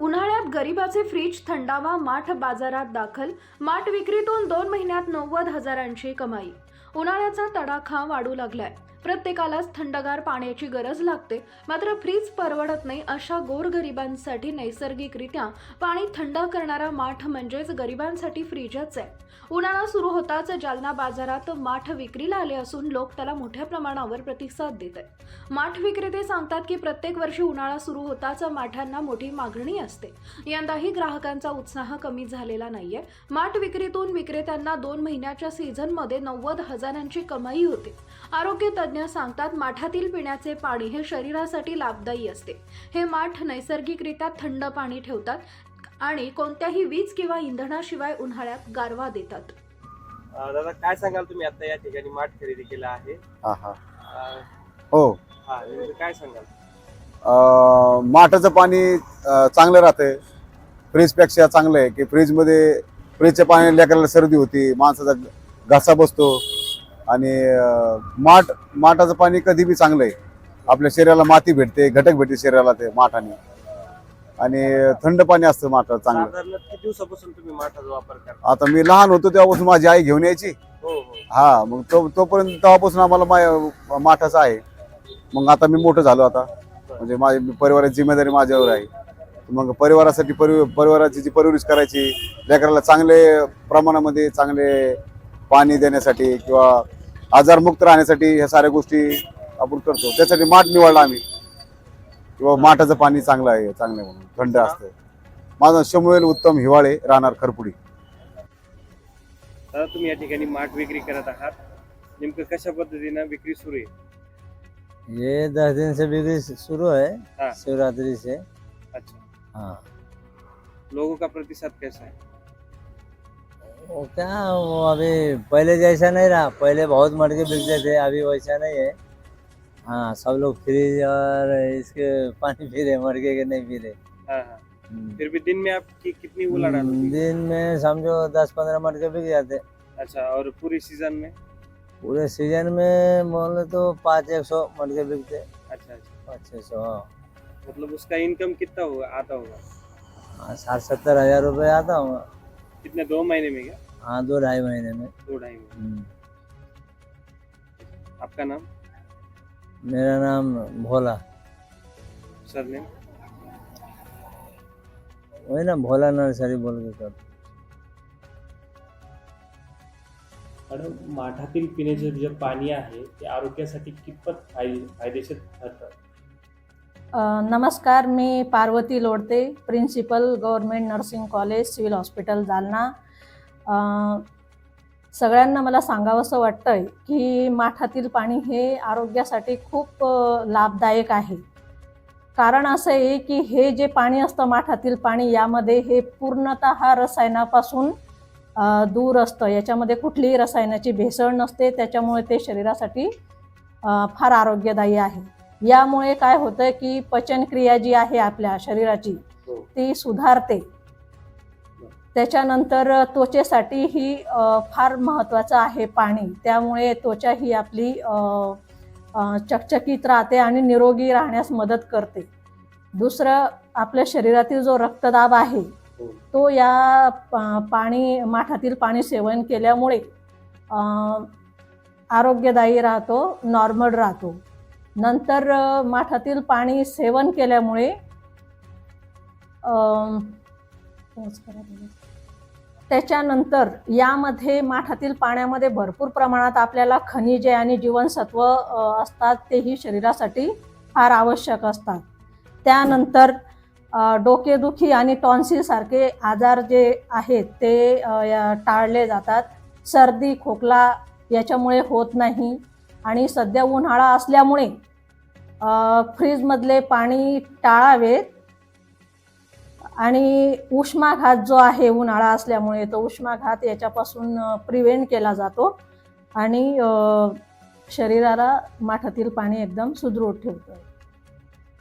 उन्हाळ्यात गरिबाचे फ्रीज थंडावा माठ बाजारात दाखल माठ विक्रीतून दोन महिन्यात नव्वद हजारांची कमाई. उन्हाळ्याचा तडाखा वाढू लागलाय. प्रत्येकालाच थंडगार पाण्याची गरज लागते. मात्र फ्रीज परवडत नाही अशा गोरगरिबांसाठी नैसर्गिकरित्या पाणी थंड करणारा माठ म्हणजेच गरिबांसाठी फ्रीजच आहे. उन्हाळा सुरू होताच जालना बाजारात माठ विक्रीला आले असून लोक त्याला मोठ्या प्रमाणावर प्रतिसाद देत आहेत. माठ विक्रेते सांगतात की प्रत्येक वर्षी उन्हाळा सुरू होताच माठांना मोठी मागणी असते. यंदाही ग्राहकांचा उत्साह कमी झालेला नाहीये. माठ विक्रीतून विक्रेत्यांना दोन महिन्याच्या सीझनमध्ये नव्वद हजारांची कमाई होते. आरोग्य तज्ज्ञ सांगतात माठातील पिण्याचे पाणी हे शरीरासाठी लाभदायी असते. हे माठ नैसर्गिकरित्या थंड पाणी ठेवतात. आणि कोणत्याही वीज किंवा इंधनाशिवाय उन्हाळ्यात गारवा देतात. अं, दादा काय सांगाल तुम्ही? आता या ठिकाणी माठ खरेदी केला आहे. हा हा. अं, हो. हा नेमकं काय सांगाल? अं, माठाचं पाणी अं, चांगलं राहतंय. फ्रीजपेक्षा चांगलं आहे की फ्रीजमध्ये फ्रीजच्या पाणी लेकराला सर्दी होती माणसाचा घसा बसतो. आणि अं, माठ माठाचं पाणी कधी बी चांगलं आहे. आपल्या शरीराला माती भेटते घटक भेटते शरीराला ते माठाने. आणि थंड पाणी असतं माठात चांगलं. साधारण किती दिवसापासून तुम्ही माठाचा वापर करता? आता मी लहान होतो तेव्हापासून माझी आई घेऊन यायची. हो हो. हा मग तो तोपर्यंत तेव्हापासून आम्हाला मा माठाचं आहे. मग आता मी मोठं झालो आता. म्हणजे माझी परिवाराची जिम्मेदारी माझ्यावर आहे. मग परिवारासाठी परि परिवाराची जी परवरिश करायची लेकराला चांगले प्रमाणामध्ये चांगले पाणी देण्यासाठी किंवा आजारमुक्त राहण्यासाठी ह्या साऱ्या गोष्टी आपण करतो. त्यासाठी माठ निवडला आम्ही. किंवा माठाचं पाणी चांगलं आहे चांगलं म्हणून थंड असतं माझं शमुएल उत्तम हिवाळे राहणार खरपुडी. दादा तुम्ही या ठिकाणी माठ विक्री करत आहात. नेमकं कशा पद्धतीनं विक्री सुरू आहे? ये दस दिन से बिक्री शुरू है. हाँ। शिवरात्रि से अच्छा. हाँ. लोगों का प्रतिसाद कैसा है वो क्या वो अभी पहले जैसा नहीं रहा. पहले बहुत मटके बिकते थे अभी वैसा नहीं है हाँ सब लोग फ्रिज और इसके पानी पी रहे मटके के नहीं पी रहे। हाँ हाँ। हम्म। फिर भी दिन में आपकी कितनी उलाढ़ान होती है दिन में समझो दस पंद्रह मटके बिक जाते। अच्छा और पूरी सीज़न में? पूरे सीज़न में बोले तो पाँच एक सौ मटके बिकते। अच्छा अच्छा। पाँच छः सौ हाँ। मतलब उसका इनकम कितना होगा आता होगा? हाँ, साठ सत्तर हज़ार रुपये आता हूँ कितने दो महीने में क्या? हाँ दो ढाई महीने में। दो ढाई महीने। हम्म। आपका नाम? मेरा नाम भोला। सरनेम? वही ना भोला नर्सरी बोल के कर। मॅडम माठातील पिण्याचे जे पाणी आहे ते आरोग्यासाठी कितपत फाय फायदेशीर ठरतं? अ, नमस्कार मी Parvati Lodte principal government nursing college civil hospital Jalna. अ, सगळ्यांना मला सांगावंसं वाटतं आहे की माठातील पाणी हे आरोग्यासाठी खूप लाभदायक आहे. कारण असं आहे की हे जे पाणी असतं माठातील पाणी यामध्ये हे पूर्णतः रसायनापासून दूर असतं. याच्यामध्ये कुठलीही रसायनाची भेसळ नसते त्याच्यामुळे ते शरीरासाठी फार आरोग्यदायी आहे. यामुळे काय होतं की पचनक्रिया जी आहे आपल्या शरीराची हो. ती सुधारते. त्याच्यानंतर त्वचेसाठी ही फार महत्त्वाचं आहे पाणी. त्यामुळे त्वचा ही आपली चकचकीत राहते आणि निरोगी राहण्यास मदत करते. दुसरं आपल्या शरीरातील जो रक्तदाब आहे हो. तो या पाणी माठातील पाणी सेवन केल्यामुळे आरोग्यदायी राहतो नॉर्मल राहतो. नंतर माठातील पाणी सेवन केल्यामुळे अम, त्याच्यानंतर यामध्ये माठातील पाण्यामध्ये भरपूर प्रमाणात आपल्याला खनिजे आणि जीवनसत्व असतात तेही शरीरासाठी फार आवश्यक असतात. त्यानंतर डोकेदुखी आणि टॉन्सिलसारखे आजार जे आहेत ते टाळले जातात. सर्दी खोकला याच्यामुळे होत नाही आणि सध्या उन्हाळा असल्यामुळे फ्रीजमधले पाणी टाळावेत. आणि उष्माघात जो आहे उन्हाळा असल्यामुळे तो उष्माघात याच्यापासून प्रिव्हेंट केला जातो. आणि शरीराला माठातील पाणी एकदम सुदृढ ठेवतं.